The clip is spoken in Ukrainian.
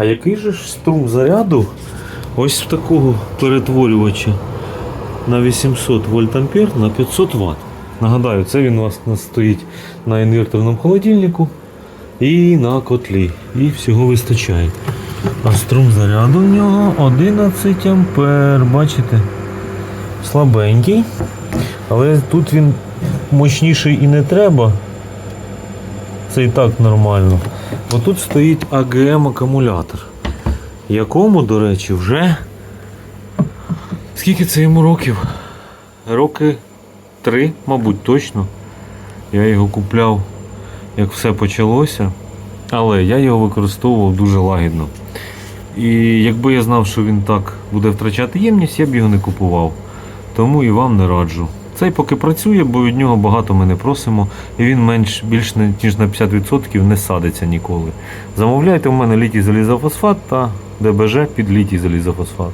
А який же ж струм заряду ось в такого перетворювача на 800 вольт ампер на 500 Вт? Нагадаю, це він у вас стоїть на інверторному холодильнику і на котлі. І всього вистачає. А струм заряду в нього 11 ампер. Бачите? Слабенький. Але тут він мощніший і не треба. Це і так нормально. Бо тут стоїть АГМ акумулятор, якому, до речі, вже. Скільки це йому років? Роки три, мабуть, точно. Я його купляв, як все почалося. Але я його використовував дуже лагідно. І якби я знав, що він так буде втрачати ємність, я б його не купував. Тому і вам не раджу. Цей поки працює, бо від нього багато ми не просимо, і він менш більш ніж на 50% не садиться ніколи. Замовляйте у мене літій залізофосфат та ДБЖ під літій залізофосфат.